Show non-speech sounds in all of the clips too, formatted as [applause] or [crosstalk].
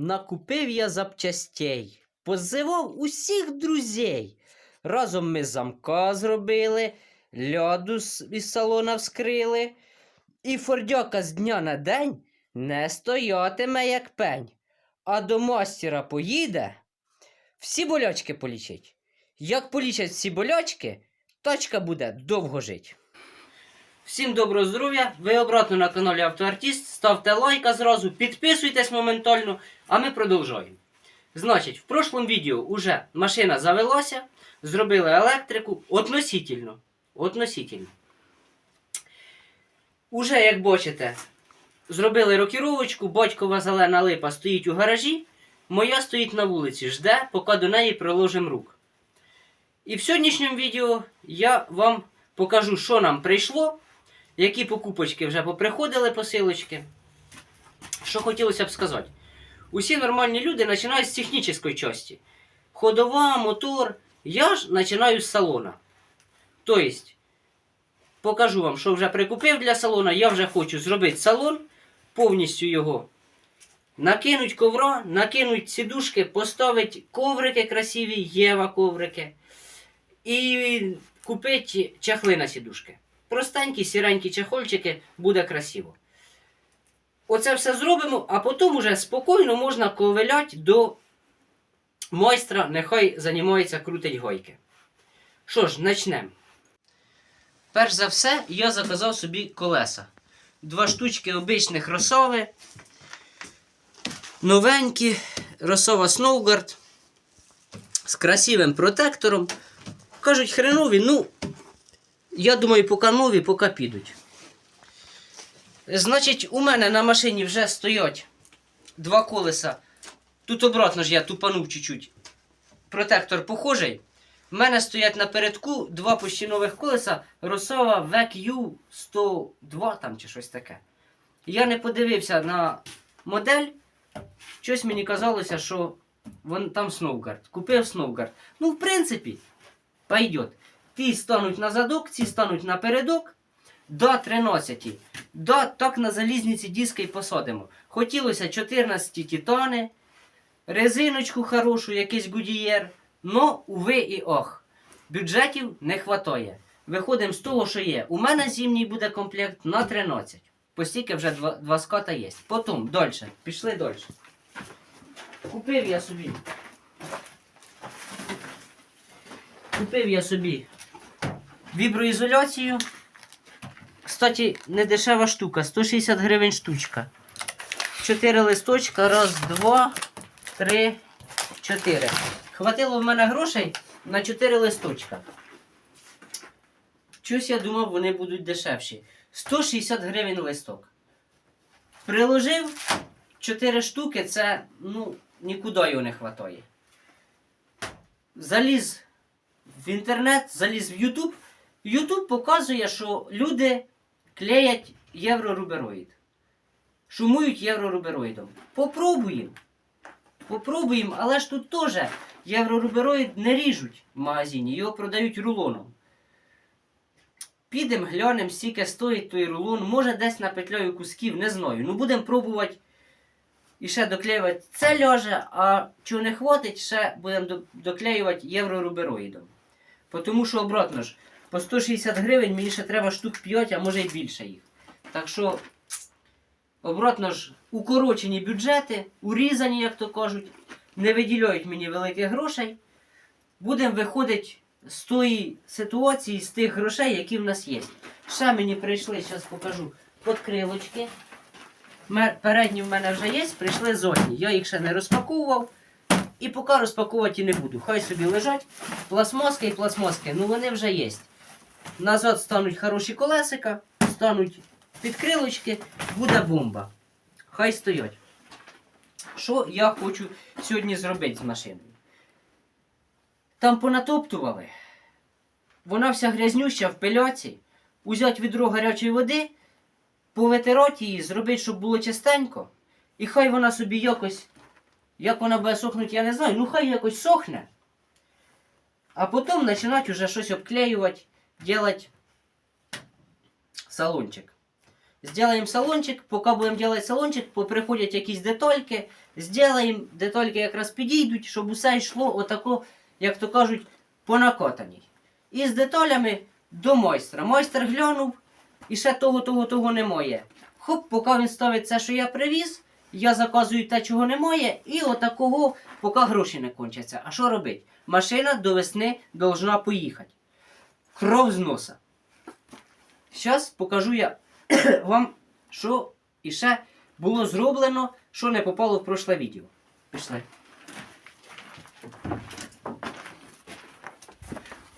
Накупив я запчастей, позивав усіх друзей. Разом ми замка зробили, льоду із салона вскрили, і фордяка з дня на день не стоятиме, як пень, а до мастера поїде, всі болячки полічить. Як полічать всі болячки, тачка буде довго жить. Всім доброго здоров'я! Ви обратно на каналі Автоартіст. Ставте лайка зразу, підписуйтесь моментально, а ми продовжуємо. Значить, в прошлому відео уже машина завелася, зробили електрику относительно. Относительно. Уже, як бачите, зробили рокіровочку, батькова зелена липа стоїть у гаражі, моя стоїть на вулиці, жде, поки до неї приложимо рук. І в сьогоднішньому відео я вам покажу, що нам прийшло, які покупочки вже поприходили посилочки. Що хотілося б сказати. Усі нормальні люди починають з технічної частини. Ходова, мотор. Я ж починаю з салона. Тобто, покажу вам, що вже прикупив для салона. Я вже хочу зробити салон, повністю його накинуть ковра, накинуть сідушки, поставити коврики красиві, Єва коврики. І купити чахли на сідушки. Простенькі, сіренькі чехольчики, буде красиво. Оце все зробимо, а потім уже спокійно можна ковиляти до майстра, нехай займається крутить гойки. Що ж, почнемо. Перш за все, я заказав собі колеса. Два штучки обичних росови. Новенькі, росова Сноугард з красивим протектором. Кажуть, хренові, ну, я думаю, поки нові, поки підуть. Значить, у мене на машині вже стоять два колеса. Тут обратно ж я тупанув чуть-чуть. Протектор похожий. У мене стоять напередку два почти нових колеса Росова VQ 102 там чи щось таке. Я не подивився на модель. Щось мені казалося, що вон там Сноугард. Купив Сноугард. Ну, в принципі, пойдет. Ті стануть на задок, ці стануть на передок. До 13. До, так на залізниці диска і посадимо. Хотілося 14 титани, резиночку хорошу, якийсь гудієр. Но, уви і ох. Бюджетів не хватає. Виходимо з того, що є. У мене зимній буде комплект на 13. Постільки вже два, два ската є. Потім, далі. Пішли далі. Купив я собі. Купив я собі віброізоляцію. Кстати, не дешева штука, 160 гривень штучка. Чотири листочка, раз, два, три, чотири. Хватило в мене грошей на 4 листочка. Чось я думав, вони будуть дешевші. 160 гривень листок. Приложив 4 штуки, це ну, нікуди його не вистачає. Заліз в інтернет, заліз в Ютуб. Ютуб показує, що люди клеять єврорубероїд. Шумують єврорубероїдом. Попробуємо. Попробуємо, але ж тут теж єврорубероїд не ріжуть в магазині, його продають рулоном. Підемо, глянемо, скільки стоїть той рулон. Може десь напетляю кусків, не знаю. Ну будемо пробувати і ще доклеювати. Це ляже, а чого не хватить, ще будемо доклеювати єврорубероїдом. Тому що обратно ж, по 160 гривень мені ще треба штук 5, а може й більше їх. Так що, обратно ж, укорочені бюджети, урізані, як то кажуть, не виділяють мені великих грошей. Будемо виходити з тої ситуації, з тих грошей, які в нас є. Ще мені прийшли, зараз покажу, подкрилочки. Передні в мене вже є, прийшли зодні. Я їх ще не розпаковував. І поки розпаковувати не буду. Хай собі лежать. Пластмаски і пластмаски, ну вони вже є. Назад стануть хороші колесика, стануть підкрилочки, буде бомба. Хай стоять. Що я хочу сьогодні зробити з машиною? Там понатоптували. Вона вся грязнюща в пиляці. Узять відро гарячої води, повитирати її, зробити, щоб було чистенько. І хай вона собі якось, як вона буде сохнути, я не знаю, ну хай якось сохне. А потім починати вже щось обклеювати, робити салончик. Зробимо салончик, поки будемо робити салончик, поприходять якісь детальки, зробимо, детальки якраз підійдуть, щоб усе йшло отако, як то кажуть, по накатаній. І з деталями до майстра. Майстер глянув, і ще того, того, того немає. Хоп, поки він ставить це, що я привіз, я заказую те, чого немає, і отакого, поки гроші не кончаться. А що робити? Машина до весни должна поїхати. Кров з носа. Зараз покажу я [coughs] вам, що іще було зроблено, що не попало в прошле відео. Пішли.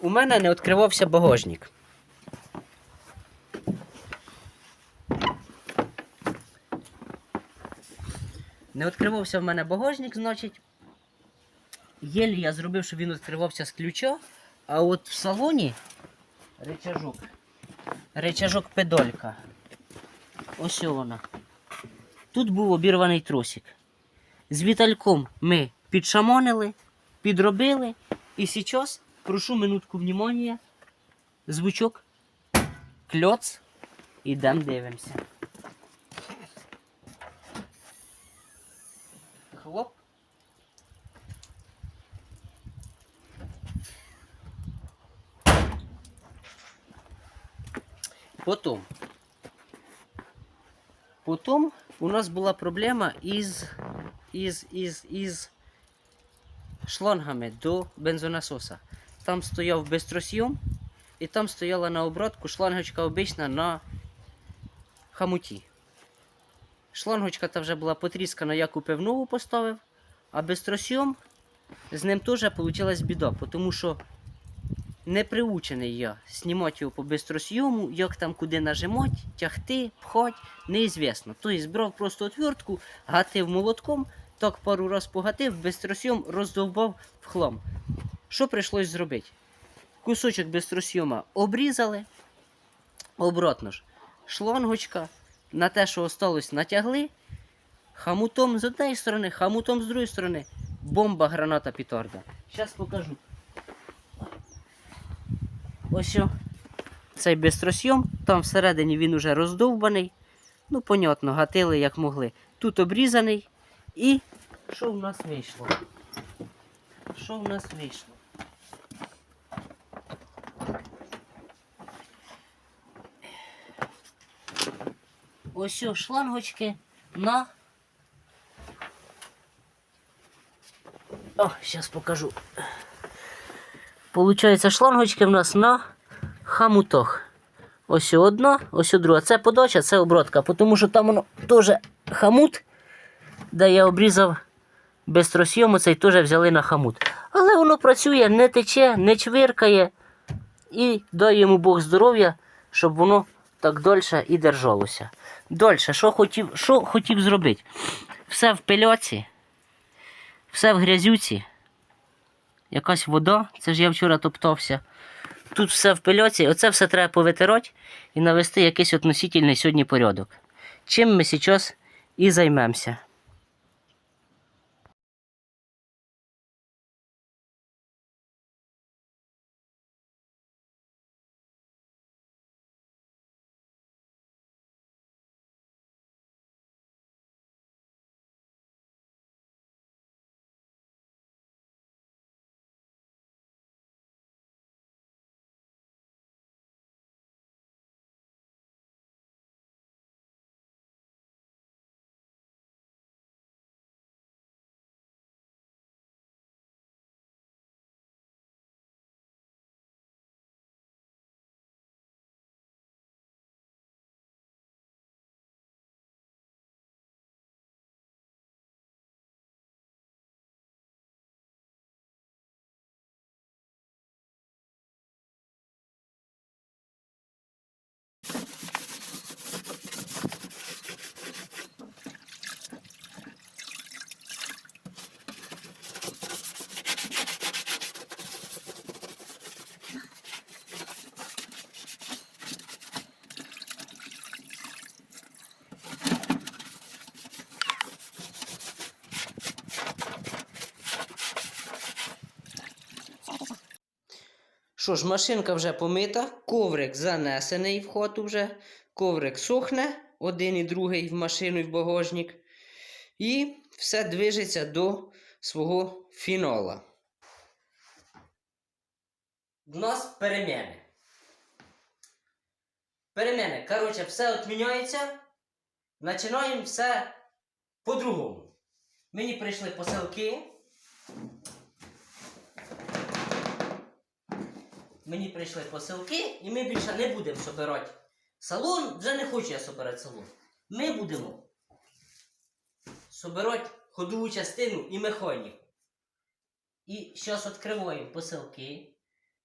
У мене не відкривався багажник. Не відкривався в мене багажник, значить. Єлі я зробив, щоб він відкривався з ключа, а от в салоні речажок. Речажок педалька. Ось вона. Тут був обірваний тросик. З вітальком ми підшамонили, підробили. І зараз прошу минутку внимання. Звучок. Кльоц. Ідемо дивимося. Нас була проблема із, із, із, із шлангами до бензонасоса. Там стояв бистросйом, і там стояла на обратку шлангочка обична на хамуті. Шлангочка та вже була потріскана, я купив нову поставив, а бистросйом з ним теж вийшла біда, тому що не приучений я знімати його по бистросйому, як там куди нажимати, тягти, пхати, неізвісно. Тобто брав просто отвертку, гатив молотком, так пару раз погатив, бистросйом роздовбав в хлам. Що прийшлось зробити? Кусочок бистросйома обрізали, обратно ж, шлангочка на те, що осталось, натягли, хамутом з однієї сторони, хамутом з другої сторони, бомба, граната, пітарда. Зараз покажу. Ось о, цей бистросйом, там всередині він уже роздовбаний. Ну, понятно, гатили як могли. Тут обрізаний. І що в нас вийшло? Що в нас вийшло? Ось о, шлангочки на. О, зараз покажу. Получається, шлангочки в нас на хамутах. Ось одна, ось друга. Це подача, це обротка, тому що там воно теж хамут, де я обрізав безтросйому, цей теж взяли на хамут. Але воно працює, не тече, не чвиркає. І дай йому Бог здоров'я, щоб воно так дольше і держалося. Дольше, що хотів, що хотів зробити? Все в пильоці, все в грязюці. Якась вода, це ж я вчора топтався. Тут все в пильоці, оце все треба повитирати і навести якийсь относительний сьогодні порядок. Чим ми зараз і займемося. Що ж, машинка вже помита, коврик занесений в хату вже, коврик сохне. один і другий в машину і в багажник. І все движеться до свого фінола. У нас переміни. Переміни. Коротше, все відміняється. Починаємо все по-другому. Мені прийшли посилки. Мені прийшли посилки, і ми більше не будемо собирати салон. Вже не хочу я собирати салон. Ми будемо собирати ходову частину і механіку. І зараз відкриваємо посилки.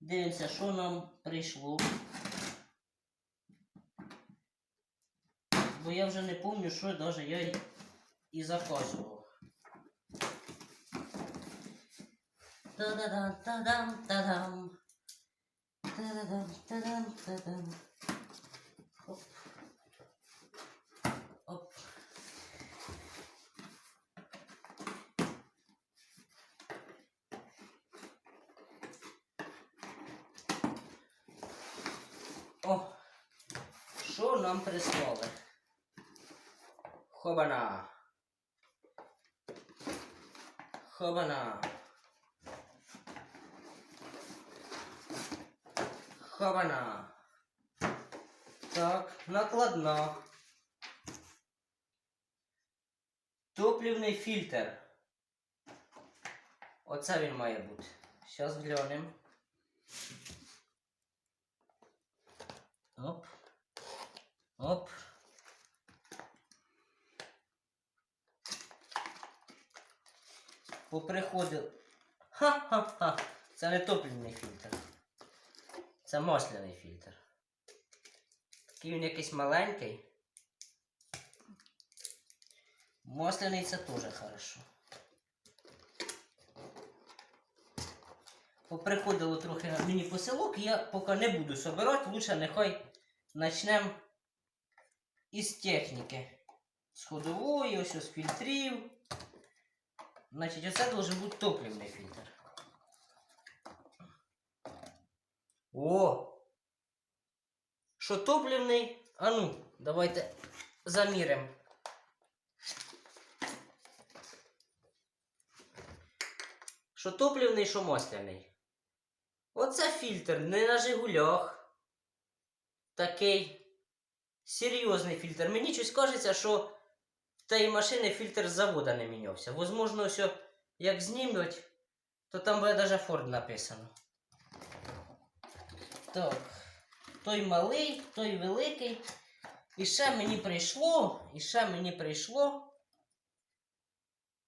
Дивимося, що нам прийшло. Бо я вже не пам'ятаю, що навіть я і- заказував. Та-да-дам, та-дам, та-дам. Та-дам. О, що нам прислали? Хобана. Хобана. Хобана. Так, накладна. Топлівний фільтр. Оце він має бути. Зараз глянемо. Оп. Оп. Поприходив. Ха-ха-ха. Це не топливний фільтр. Це масляний фільтр. Такий він якийсь маленький. Масляний це теж хорошо. Поприходило трохи мені посилок, я поки не буду собирати, лучше нехай почнемо із техніки. З ходової, ось з фільтрів. Значить, оце должен бути топливний фільтр. О! Що топливний? А ну, давайте заміримо. Що топливний, що масляний. Оце фільтр не на Жигулях. Такий серйозний фільтр. Мені щось кажеться, що в тієї машини фільтр з завода не мінявся. Возможно, все, як знімуть, то там буде навіть Ford написано. Так. Той малий, той великий. І ще мені прийшло, і ще мені прийшло.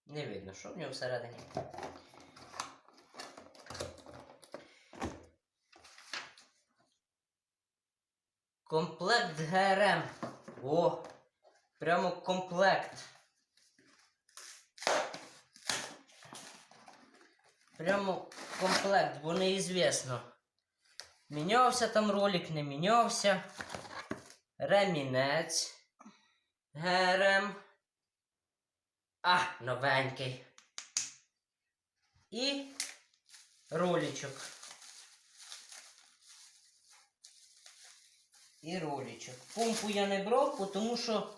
Не видно, що в нього всередині. Комплект ГРМ. О! Прямо комплект. Прямо комплект, бо неізвісно. Мінявся там ролик, не мінявся. Ремінець. ГРМ. А, новенький. І ролічок. І ролічок. Помпу я не брав, тому що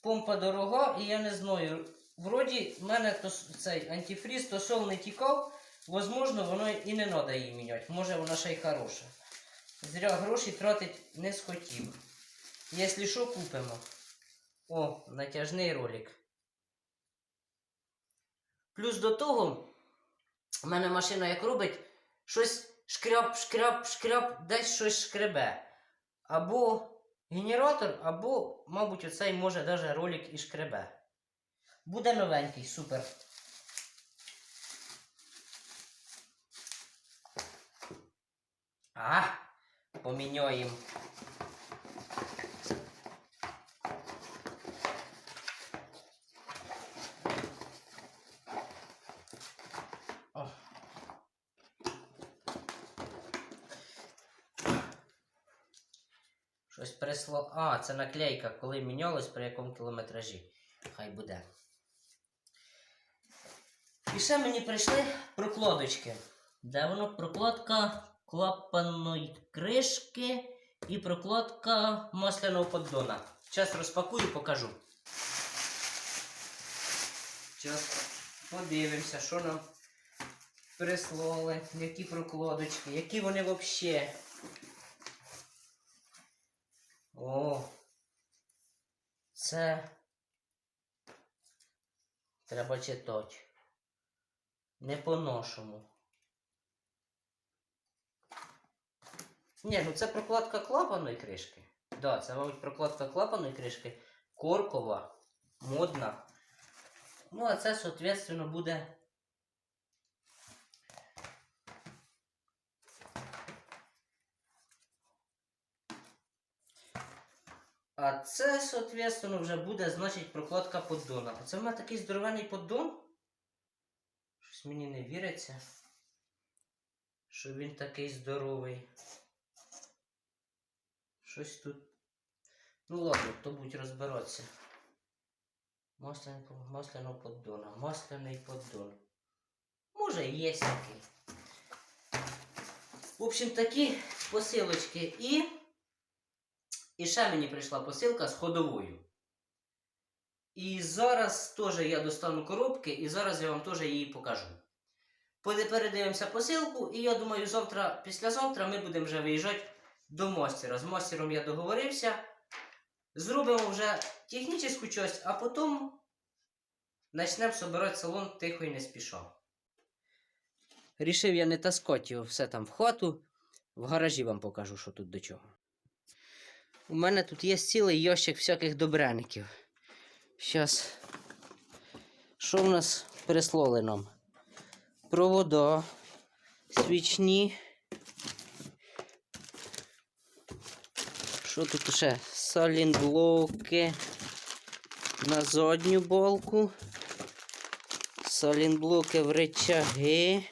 помпа дорога, і я не знаю. Вроді в мене цей антифріз то сол не тікав, возможно, воно і не треба її міняти. Може вона ще й хороша. Зря гроші тратить не схотів. Якщо що, купимо. О, натяжний ролик. Плюс до того, в мене машина як робить, щось шкряп, шкряп, шкряп, десь щось шкребе. Або генератор, або, мабуть, оцей може навіть ролик і шкребе. Буде новенький, супер. А, поміняємо. Щось прислав. А, це наклейка, коли мінялось, при якому кілометражі. Хай буде. І ще мені прийшли прокладочки. Де воно? Прокладка клапанної кришки і прокладка масляного поддона. Зараз розпакую, покажу. Зараз подивимося, що нам прислали, які прокладочки, які вони взагалі. О, це треба читати. Не по-нашому. Ні, ну це прокладка клапаної кришки. Так, да, це, мабуть, прокладка клапаної кришки. Коркова, модна. Ну, а це, соответственно, буде. А це, соответственно, вже буде, значить, прокладка поддона. Оце в мене такий здоровенний поддон. Щось мені не віриться, що він такий здоровий. Щось тут. Ну ладно, то будь розбиратися. Масляний, масляного поддона. Масляний поддон. Може є такий. В общем, такі посилочки. І. І ще мені прийшла посилка з ходовою. І зараз теж я достану коробки, і зараз я вам теж її покажу. Передивимося посилку, і я думаю, завтра, післязавтра ми будемо вже виїжджати до мастера. З мастером я договорився. Зробимо вже технічну часть, а потім почнемо збирати салон тихо і не спіша. Рішив я не таскати його все там в хату. В гаражі вам покажу, що тут до чого. У мене тут є цілий ящик всяких добреників. Щас. Що в нас прислали нам? Провода, свічні. Що тут ще? Салінблоки на задню болку. Салінблоки в речаги.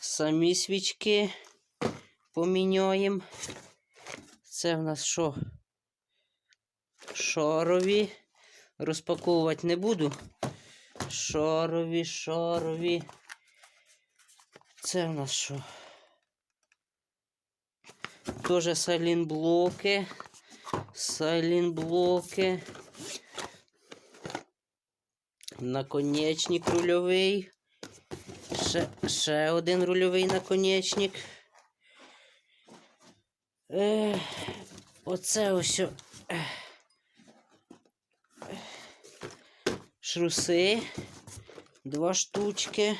Самі свічки поміняємо. Це в нас що? Шарові. Розпаковувати не буду. Шарові, шарові. Це в нас що? Тоже салінблоки. Салінблоки. Наконечник рульовий. Ще, ще один рульовий наконечник. Е, оце ось. Шруси. Два штучки.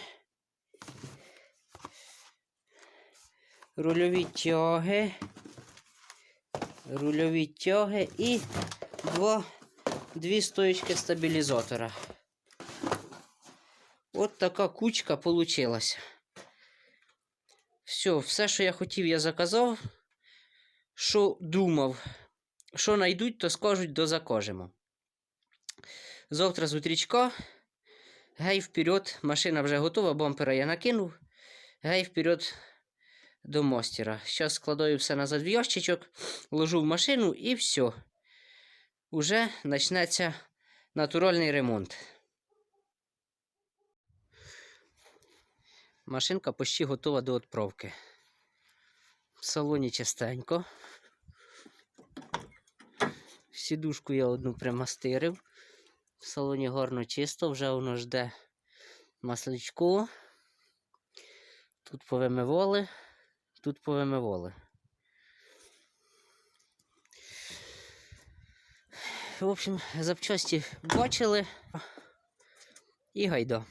Рульові тяги. Рульові тяги і два, дві стоїчки стабілізатора. От така кучка получилась. Все, все, що я хотів, я заказав. Що думав, що знайдуть, то скажуть, дозакажемо. Завтра з утрічка. Гей вперед, машина вже готова, бампера я накинув. Гей вперед до мастера. Зараз складаю все назад в ящичок, ложу в машину і все. Уже почнеться натуральний ремонт. Машинка почти готова до відправки. В салоні чистенько. Сідушку я одну примастирив. В салоні гарно чисто, вже воно жде масличку. Тут повимивали, тут повимивали. В общем, запчасті бачили і гайда.